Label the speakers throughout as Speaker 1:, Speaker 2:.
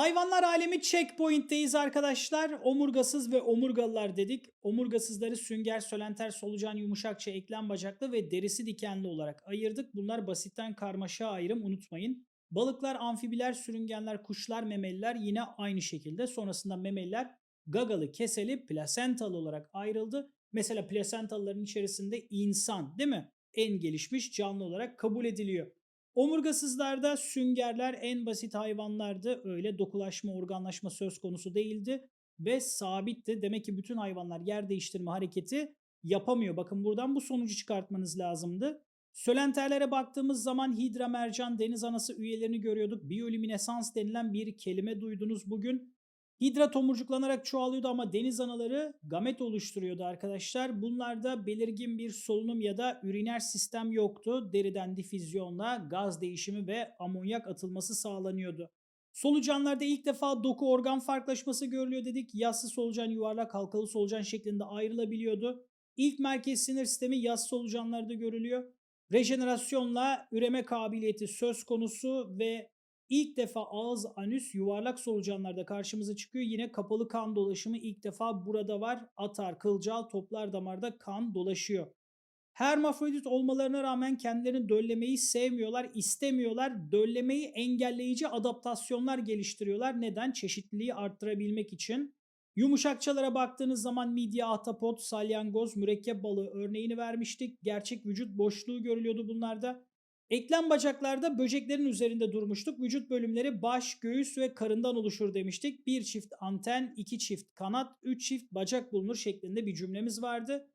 Speaker 1: Hayvanlar alemi checkpoint'teyiz arkadaşlar. Omurgasız ve omurgalılar dedik. Omurgasızları sünger, sölenter, solucan, yumuşakça, eklem bacaklı ve derisi dikenli olarak ayırdık. Bunlar basitten karmaşa ayrım unutmayın. Balıklar, amfibiler, sürüngenler, kuşlar, memeliler yine aynı şekilde. Sonrasında memeliler gagalı, keseli, plasentalı olarak ayrıldı. Mesela plasentalıların içerisinde insan değil mi? En gelişmiş canlı olarak kabul ediliyor. Omurgasızlarda süngerler en basit hayvanlardı. Öyle dokulaşma, organlaşma söz konusu değildi ve sabitti. Demek ki bütün hayvanlar yer değiştirme hareketi yapamıyor. Bakın buradan bu sonucu çıkartmanız lazımdı. Sölenterlere baktığımız zaman hidra, mercan, deniz anası üyelerini görüyorduk. Biyolüminesans denilen bir kelime duydunuz bugün. Hidra tomurcuklanarak çoğalıyordu ama deniz anaları gamet oluşturuyordu arkadaşlar. Bunlarda belirgin bir solunum ya da üriner sistem yoktu. Deriden difüzyonla gaz değişimi ve amonyak atılması sağlanıyordu. Solucanlarda ilk defa doku organ farklılaşması görülüyor dedik. Yassı solucan yuvarlak halkalı solucan şeklinde ayrılabiliyordu. İlk merkez sinir sistemi yassı solucanlarda görülüyor. Rejenerasyonla üreme kabiliyeti söz konusu ve İlk defa ağız, anüs, yuvarlak solucanlarda karşımıza çıkıyor. Yine kapalı kan dolaşımı ilk defa burada var. Atar, kılcal, toplar damarda kan dolaşıyor. Hermafrodit olmalarına rağmen kendilerini döllemeyi sevmiyorlar, istemiyorlar. Döllemeyi engelleyici adaptasyonlar geliştiriyorlar. Neden? Çeşitliliği arttırabilmek için. Yumuşakçalara baktığınız zaman midye, ahtapot, salyangoz, mürekkep balığı örneğini vermiştik. Gerçek vücut boşluğu görülüyordu bunlarda. Eklem bacaklarda böceklerin üzerinde durmuştuk. Vücut bölümleri baş, göğüs ve karından oluşur demiştik. Bir çift anten, iki çift kanat, üç çift bacak bulunur şeklinde bir cümlemiz vardı.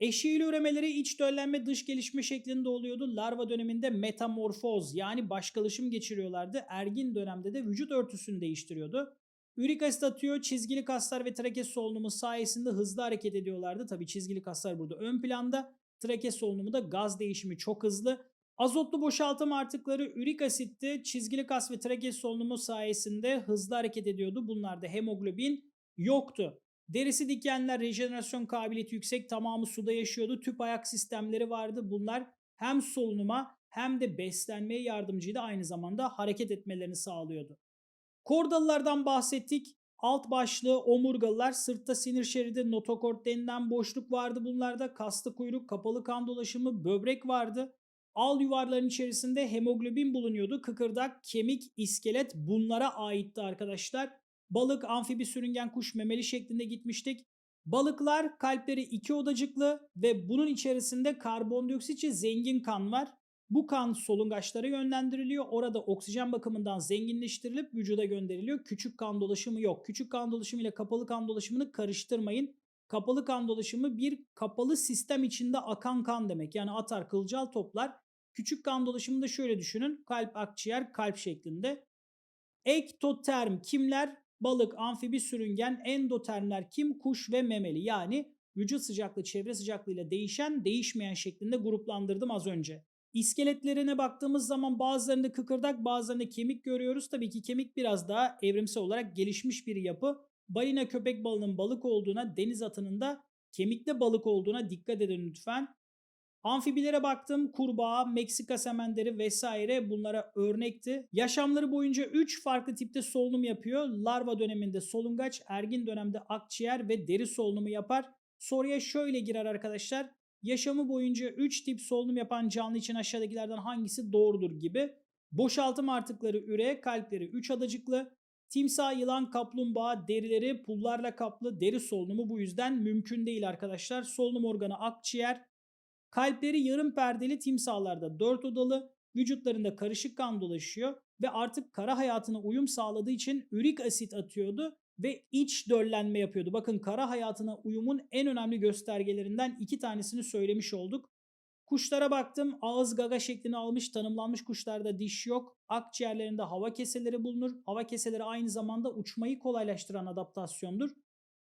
Speaker 1: Eşiğili üremeleri iç döllenme dış gelişme şeklinde oluyordu. Larva döneminde metamorfoz yani başkalaşım geçiriyorlardı. Ergin dönemde de vücut örtüsünü değiştiriyordu. Ürik asit atıyor. Çizgili kaslar ve trakes solunumu sayesinde hızlı hareket ediyorlardı. Tabii çizgili kaslar burada ön planda. Trakes solunumu da gaz değişimi çok hızlı. Azotlu boşaltım artıkları ürik asitte çizgili kas ve trakes solunumu sayesinde hızlı hareket ediyordu. Bunlarda hemoglobin yoktu. Derisi dikenler rejenerasyon kabiliyeti yüksek tamamı suda yaşıyordu. Tüp ayak sistemleri vardı. Bunlar hem solunuma hem de beslenmeye yardımcıydı. Aynı zamanda hareket etmelerini sağlıyordu. Kordalılardan bahsettik. Alt başlığı omurgalılar, sırtta sinir şeridi, notokort denilen boşluk vardı bunlarda. Kaslı kuyruk, kapalı kan dolaşımı, böbrek vardı. Al yuvarların içerisinde hemoglobin bulunuyordu. Kıkırdak, kemik, iskelet bunlara aitti arkadaşlar. Balık, amfibi, sürüngen, kuş, memeli şeklinde gitmiştik. Balıklar kalpleri iki odacıklı ve bunun içerisinde karbondioksitçe zengin kan var. Bu kan solungaçlara yönlendiriliyor. Orada oksijen bakımından zenginleştirilip vücuda gönderiliyor. Küçük kan dolaşımı yok. Küçük kan dolaşımı ile kapalı kan dolaşımını karıştırmayın. Kapalı kan dolaşımı bir kapalı sistem içinde akan kan demek. Yani atar, kılcal toplar Küçük kan dolaşımını da şöyle düşünün. Kalp, akciğer, kalp şeklinde. Ektoterm kimler? Balık, amfibi, sürüngen. Endotermler kim? Kuş ve memeli. Yani vücut sıcaklığı çevre sıcaklığıyla değişen, değişmeyen şeklinde gruplandırdım az önce. İskeletlerine baktığımız zaman bazılarında kıkırdak, bazılarında kemik görüyoruz. Tabii ki kemik biraz daha evrimsel olarak gelişmiş bir yapı. Balina köpek balığının balık olduğuna, deniz atının da kemikte balık olduğuna dikkat edin lütfen. Amfibilere baktım. Kurbağa, Meksika semenderi vesaire bunlara örnekti. Yaşamları boyunca 3 farklı tipte solunum yapıyor. Larva döneminde solungaç, ergin dönemde akciğer ve deri solunumu yapar. Soruya şöyle girer arkadaşlar. Yaşamı boyunca 3 tip solunum yapan canlı için aşağıdakilerden hangisi doğrudur gibi. Boşaltım artıkları üre, kalpleri 3 adacıklı. Timsah, yılan, kaplumbağa derileri pullarla kaplı deri solunumu bu yüzden mümkün değil arkadaşlar. Solunum organı akciğer, Kalpleri yarım perdeli timsahlarda 4 odalı, vücutlarında karışık kan dolaşıyor ve artık kara hayatına uyum sağladığı için ürik asit atıyordu ve iç döllenme yapıyordu. Bakın kara hayatına uyumun en önemli göstergelerinden iki tanesini söylemiş olduk. Kuşlara baktım. Ağız gaga şeklini almış tanımlanmış kuşlarda diş yok. Akciğerlerinde hava keseleri bulunur. Hava keseleri aynı zamanda uçmayı kolaylaştıran adaptasyondur.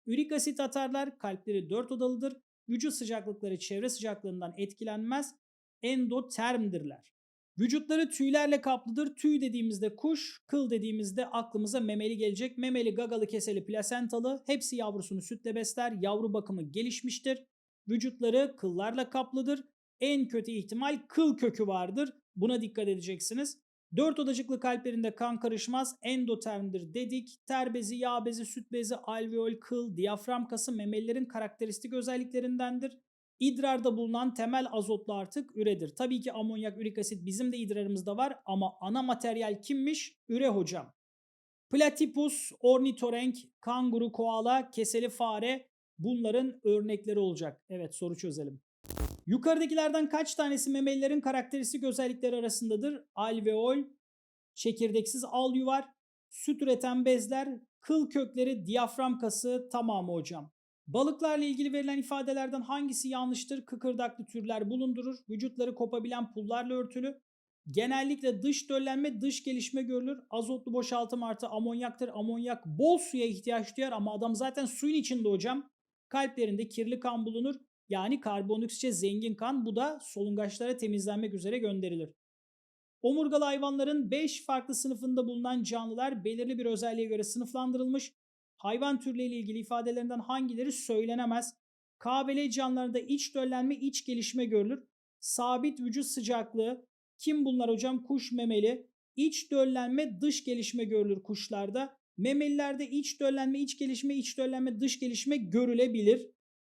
Speaker 1: Ürik asit atarlar. Kalpleri 4 odalıdır. Vücut sıcaklıkları çevre sıcaklığından etkilenmez. Endotermdirler. Vücutları tüylerle kaplıdır. Tüy dediğimizde kuş, kıl dediğimizde aklımıza memeli gelecek. Memeli, gagalı, keseli, plasentalı hepsi yavrusunu sütle besler. Yavru bakımı gelişmiştir. Vücutları kıllarla kaplıdır. En kötü ihtimal kıl kökü vardır. Buna dikkat edeceksiniz. Dört odacıklı kalplerinde kan karışmaz. Endotermdir dedik. Ter bezi, yağ bezi, süt bezi, alveol, kıl, diyafram kası memelilerin karakteristik özelliklerindendir. İdrarda bulunan temel azotlu artık üredir. Tabii ki amonyak, ürik asit bizim de idrarımızda var ama ana materyal kimmiş? Üre hocam. Platypus, ornitorenk, kanguru, koala, keseli fare bunların örnekleri olacak. Evet soru çözelim. Yukarıdakilerden kaç tanesi memelilerin karakteristik özellikleri arasındadır? Alveol, çekirdeksiz al yuvar, süt üreten bezler, kıl kökleri, diyafram kası tamamı hocam. Balıklarla ilgili verilen ifadelerden hangisi yanlıştır? Kıkırdaklı türler bulundurur. Vücutları kopabilen pullarla örtülü. Genellikle dış döllenme, dış gelişme görülür. Azotlu boşaltım artı amonyaktır. Amonyak bol suya ihtiyaç duyar ama adam zaten suyun içinde hocam. Kalplerinde kirli kan bulunur. Yani karbondioksite zengin kan bu da solungaçlara temizlenmek üzere gönderilir. Omurgalı hayvanların 5 farklı sınıfında bulunan canlılar belirli bir özelliğe göre sınıflandırılmış. Hayvan türleriyle ilgili ifadelerinden hangileri söylenemez? KBL canlılarında iç döllenme, iç gelişme görülür. Sabit vücut sıcaklığı. Kim bunlar hocam? Kuş memeli. İç döllenme, dış gelişme görülür kuşlarda. Memelilerde iç döllenme, iç gelişme, iç döllenme, dış gelişme görülebilir.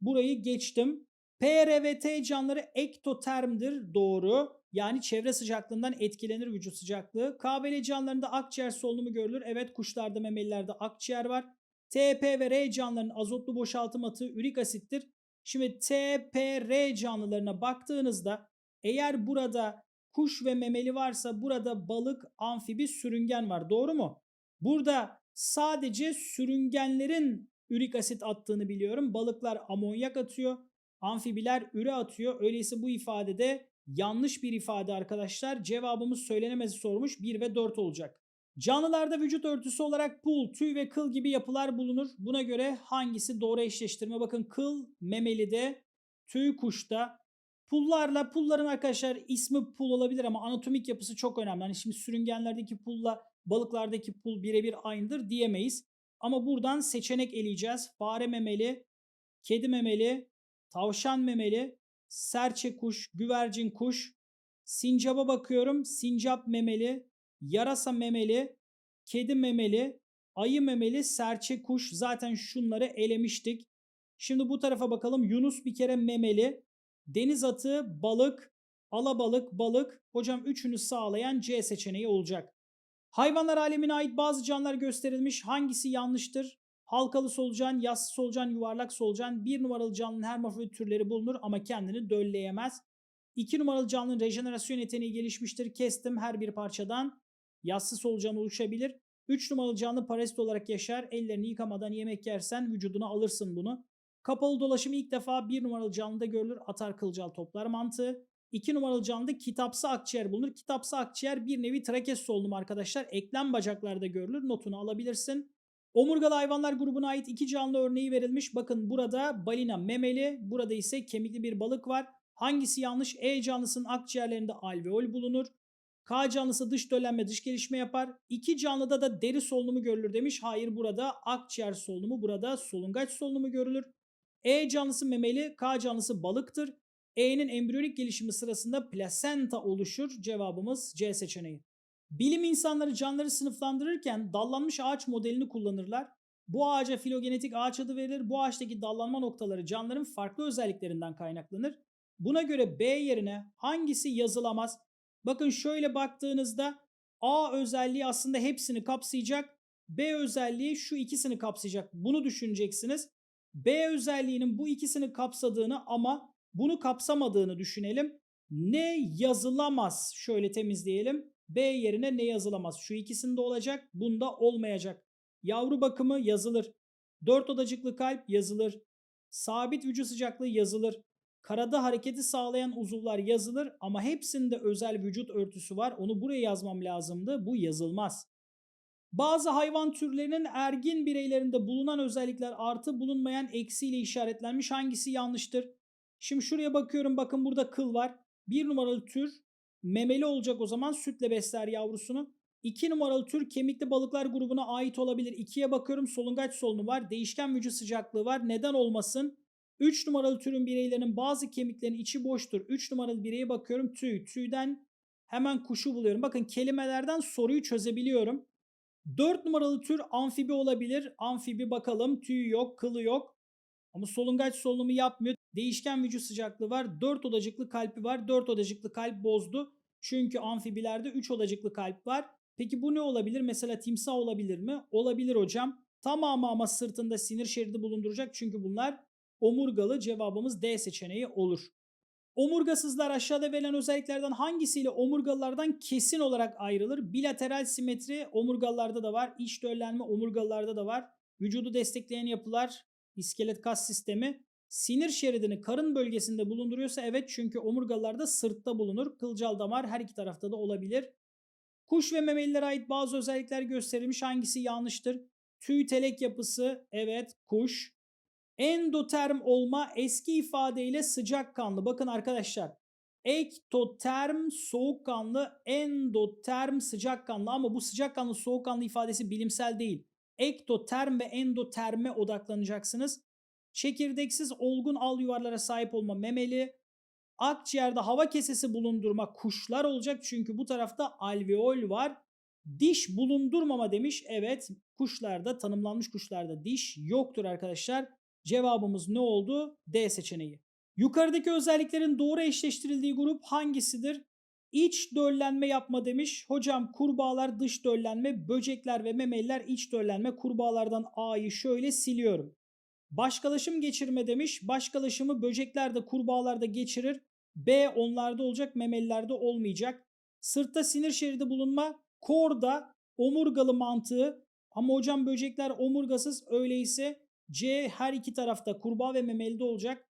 Speaker 1: Burayı geçtim. PR ve T canlıları ektotermdir. Doğru. Yani çevre sıcaklığından etkilenir vücut sıcaklığı. KBL canlılarında akciğer solunumu görülür. Evet kuşlarda memelilerde akciğer var. TP ve R canlılarının azotlu boşaltım atığı ürik asittir. Şimdi TPR canlılarına baktığınızda eğer burada kuş ve memeli varsa burada balık, amfibi, sürüngen var. Doğru mu? Burada sadece sürüngenlerin ürik asit attığını biliyorum. Balıklar amonyak atıyor. Amfibiler üre atıyor. Öyleyse bu ifadede yanlış bir ifade arkadaşlar. Cevabımız söylenemezi sormuş 1 ve 4 olacak. Canlılarda vücut örtüsü olarak pul, tüy ve kıl gibi yapılar bulunur. Buna göre hangisi doğru eşleştirme? Bakın kıl memelide, tüy kuşta. Pullarla pulların arkadaşlar ismi pul olabilir ama anatomik yapısı çok önemli. Hani şimdi sürüngenlerdeki pulla balıklardaki pul birebir aynıdır diyemeyiz. Ama buradan seçenek eleyeceğiz. Fare memeli, kedi memeli, tavşan memeli, serçe kuş, güvercin kuş. Sincaba bakıyorum. Sincap memeli, yarasa memeli, kedi memeli, ayı memeli, serçe kuş. Zaten şunları elemiştik. Şimdi bu tarafa bakalım. Yunus bir kere memeli. Deniz atı, balık, alabalık, balık. Hocam üçünü sağlayan C seçeneği olacak. Hayvanlar alemine ait bazı canlılar gösterilmiş. Hangisi yanlıştır? Halkalı solucan, yassı solucan, yuvarlak solucan. Bir numaralı canlının hermafrodit türleri bulunur ama kendini dölleyemez. İki numaralı canlının rejenerasyon yeteneği gelişmiştir. Kestim her bir parçadan. Yassı solucan oluşabilir. 3 numaralı canlı parazit olarak yaşar. Ellerini yıkamadan yemek yersen vücuduna alırsın bunu. Kapalı dolaşım ilk defa 1 numaralı canlıda görülür. Atar kılcal toplar mantığı. 2 numaralı canlıda kitapsı akciğer bulunur. Kitapsı akciğer bir nevi trakes solunumu arkadaşlar. Eklem bacaklarda görülür. Notunu alabilirsin. Omurgalı hayvanlar grubuna ait iki canlı örneği verilmiş. Bakın burada balina memeli, burada ise kemikli bir balık var. Hangisi yanlış? E canlısının akciğerlerinde alveol bulunur. K canlısı dış döllenme dış gelişme yapar. İki canlıda da deri solunumu görülür demiş. Hayır burada akciğer solunumu burada solungaç solunumu görülür. E canlısı memeli, K canlısı balıktır. E'nin embriyonik gelişimi sırasında plasenta oluşur. Cevabımız C seçeneği. Bilim insanları canlıları sınıflandırırken dallanmış ağaç modelini kullanırlar. Bu ağaca filogenetik ağaç adı verilir. Bu ağaçtaki dallanma noktaları canlıların farklı özelliklerinden kaynaklanır. Buna göre B yerine hangisi yazılamaz? Bakın şöyle baktığınızda A özelliği aslında hepsini kapsayacak. B özelliği şu ikisini kapsayacak. Bunu düşüneceksiniz. B özelliğinin bu ikisini kapsadığını ama bunu kapsamadığını düşünelim. Ne yazılamaz? Şöyle temizleyelim. B yerine ne yazılamaz? Şu ikisinde olacak. Bunda olmayacak. Yavru bakımı yazılır. Dört odacıklı kalp yazılır. Sabit vücut sıcaklığı yazılır. Karada hareketi sağlayan uzuvlar yazılır ama hepsinde özel vücut örtüsü var. Onu buraya yazmam lazımdı. Bu yazılmaz. Bazı hayvan türlerinin ergin bireylerinde bulunan özellikler artı bulunmayan eksiyle işaretlenmiş. Hangisi yanlıştır? Şimdi şuraya bakıyorum. Bakın burada kıl var. Bir numaralı tür memeli olacak o zaman sütle besler yavrusunu. 2 numaralı tür kemikli balıklar grubuna ait olabilir. 2'ye bakıyorum solungaç solunu var. Değişken vücut sıcaklığı var. Neden olmasın? 3 numaralı türün bireylerinin bazı kemiklerin içi boştur. 3 numaralı bireye bakıyorum tüy. Tüyden Hemen kuşu buluyorum. Bakın kelimelerden soruyu çözebiliyorum. 4 numaralı tür amfibi olabilir. Amfibi bakalım. Tüyü yok, kılı yok. Ama solungaç solunumu yapmıyor. Değişken vücut sıcaklığı var. 4 odacıklı kalbi var. 4 odacıklı kalp bozdu. Çünkü amfibilerde 3 odacıklı kalp var. Peki bu ne olabilir? Mesela timsah olabilir mi? Olabilir hocam. Tamamı ama sırtında sinir şeridi bulunduracak. Çünkü bunlar omurgalı. Cevabımız D seçeneği olur. Omurgasızlar aşağıda verilen özelliklerden hangisiyle omurgalılardan kesin olarak ayrılır? Bilateral simetri omurgalılarda da var. İç döllenme omurgalılarda da var. Vücudu destekleyen yapılar, iskelet kas sistemi. Sinir şeridini karın bölgesinde bulunduruyorsa evet çünkü omurgalılarda sırtta bulunur. Kılcal damar her iki tarafta da olabilir. Kuş ve memelilere ait bazı özellikler gösterilmiş. Hangisi yanlıştır? Tüy telek yapısı evet kuş. Endoterm olma eski ifadeyle sıcakkanlı. Bakın arkadaşlar. Ektoterm soğukkanlı, endoterm sıcakkanlı ama bu sıcakkanlı soğukkanlı ifadesi bilimsel değil. Ektoterm ve endoterme odaklanacaksınız. Çekirdeksiz olgun al yuvarlara sahip olma memeli. Akciğerde hava kesesi bulundurma kuşlar olacak çünkü bu tarafta alveol var. Diş bulundurmama demiş. Evet kuşlarda tanımlanmış kuşlarda diş yoktur arkadaşlar. Cevabımız ne oldu? D seçeneği. Yukarıdaki özelliklerin doğru eşleştirildiği grup hangisidir? İç döllenme yapma demiş. Hocam kurbağalar dış döllenme, böcekler ve memeliler iç döllenme. Kurbağalardan A'yı şöyle siliyorum. Başkalaşım geçirme demiş. Başkalaşımı böceklerde, kurbağalarda geçirir. B onlarda olacak, memelilerde olmayacak. Sırtta sinir şeridi bulunma. Korda omurgalı mantığı. Ama hocam böcekler omurgasız öyleyse C her iki tarafta kurbağa ve memelide olacak.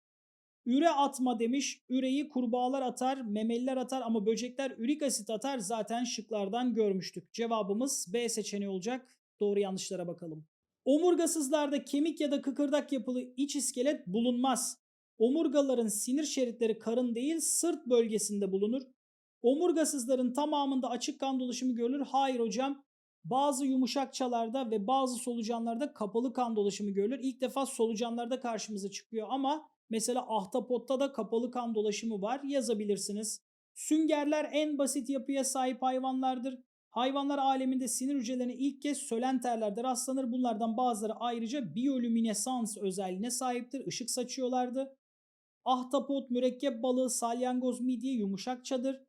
Speaker 1: Üre atma demiş. Üreyi kurbağalar atar, memeliler atar ama böcekler ürik asit atar. Zaten şıklardan görmüştük. Cevabımız B seçeneği olacak. Doğru yanlışlara bakalım. Omurgasızlarda kemik ya da kıkırdak yapılı iç iskelet bulunmaz. Omurgaların sinir şeritleri karın değil sırt bölgesinde bulunur. Omurgasızların tamamında açık kan dolaşımı görülür. Hayır hocam. Bazı yumuşakçalarda ve bazı solucanlarda kapalı kan dolaşımı görülür. İlk defa solucanlarda karşımıza çıkıyor ama mesela ahtapotta da kapalı kan dolaşımı var. Yazabilirsiniz. Süngerler en basit yapıya sahip hayvanlardır. Hayvanlar aleminde sinir hücrelerine ilk kez sölenterlerde rastlanır. Bunlardan bazıları ayrıca biyolüminesans özelliğine sahiptir. Işık saçıyorlardı. Ahtapot, mürekkep balığı, salyangoz, midye yumuşakçadır.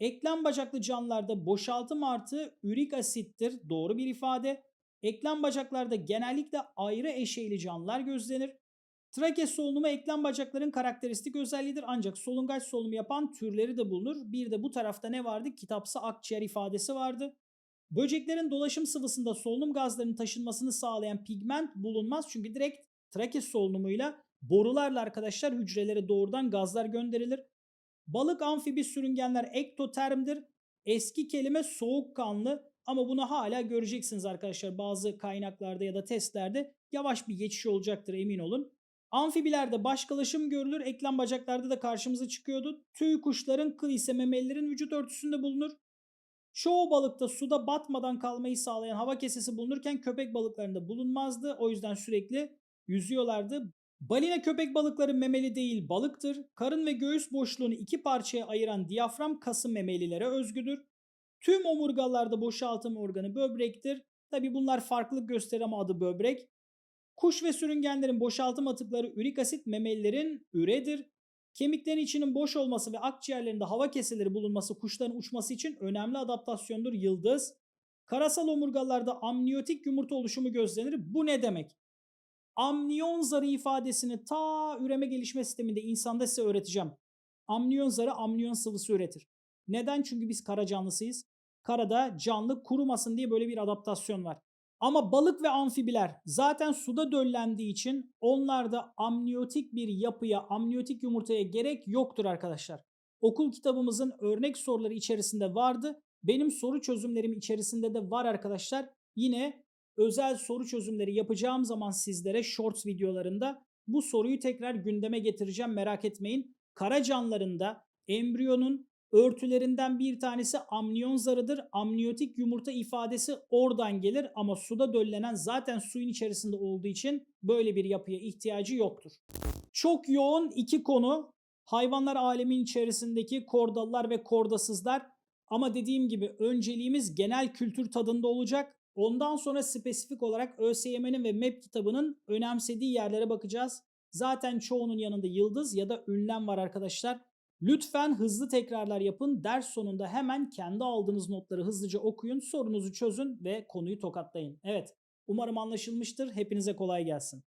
Speaker 1: Eklem bacaklı canlılarda boşaltım artı ürik asittir. Doğru bir ifade. Eklem bacaklarda genellikle ayrı eşeyli canlılar gözlenir. Trake solunumu eklem bacakların karakteristik özelliğidir ancak solungaç solunumu yapan türleri de bulunur. Bir de bu tarafta ne vardı? Kitapsı akciğer ifadesi vardı. Böceklerin dolaşım sıvısında solunum gazlarının taşınmasını sağlayan pigment bulunmaz çünkü direkt trake solunumuyla borularla arkadaşlar hücrelere doğrudan gazlar gönderilir. Balık amfibi sürüngenler ektotermdir. Eski kelime soğukkanlı ama bunu hala göreceksiniz arkadaşlar bazı kaynaklarda ya da testlerde yavaş bir geçiş olacaktır emin olun. Amfibilerde başkalaşım görülür. Eklem bacaklarda da karşımıza çıkıyordu. Tüy kuşların, kıl ise memelilerin vücut örtüsünde bulunur. Çoğu balıkta suda batmadan kalmayı sağlayan hava kesesi bulunurken köpek balıklarında bulunmazdı. O yüzden sürekli yüzüyorlardı. Balina köpek balıkları memeli değil balıktır. Karın ve göğüs boşluğunu iki parçaya ayıran diyafram kası memelilere özgüdür. Tüm omurgalarda boşaltım organı böbrektir. Tabi bunlar farklılık gösterir ama adı böbrek. Kuş ve sürüngenlerin boşaltım atıkları ürik asit memelilerin üredir. Kemiklerin içinin boş olması ve akciğerlerinde hava keseleri bulunması kuşların uçması için önemli adaptasyondur yıldız. Karasal omurgalarda amniyotik yumurta oluşumu gözlenir. Bu ne demek? Amniyon zarı ifadesini ta üreme gelişme sisteminde insanda size öğreteceğim. Amniyon zarı amniyon sıvısı üretir. Neden? Çünkü biz kara canlısıyız. Karada canlı kurumasın diye böyle bir adaptasyon var. Ama balık ve amfibiler zaten suda döllendiği için onlarda amniyotik bir yapıya, amniyotik yumurtaya gerek yoktur arkadaşlar. Okul kitabımızın örnek soruları içerisinde vardı. Benim soru çözümlerim içerisinde de var arkadaşlar. Yine özel soru çözümleri yapacağım zaman sizlere shorts videolarında bu soruyu tekrar gündeme getireceğim merak etmeyin. Kara canlılarında embriyonun örtülerinden bir tanesi amniyon zarıdır. Amniyotik yumurta ifadesi oradan gelir ama suda döllenen zaten suyun içerisinde olduğu için böyle bir yapıya ihtiyacı yoktur. Çok yoğun iki konu hayvanlar alemin içerisindeki kordalılar ve kordasızlar. Ama dediğim gibi önceliğimiz genel kültür tadında olacak. Ondan sonra spesifik olarak ÖSYM'nin ve MEP kitabının önemsediği yerlere bakacağız. Zaten çoğunun yanında yıldız ya da ünlem var arkadaşlar. Lütfen hızlı tekrarlar yapın. Ders sonunda hemen kendi aldığınız notları hızlıca okuyun, sorunuzu çözün ve konuyu tokatlayın. Evet, umarım anlaşılmıştır. Hepinize kolay gelsin.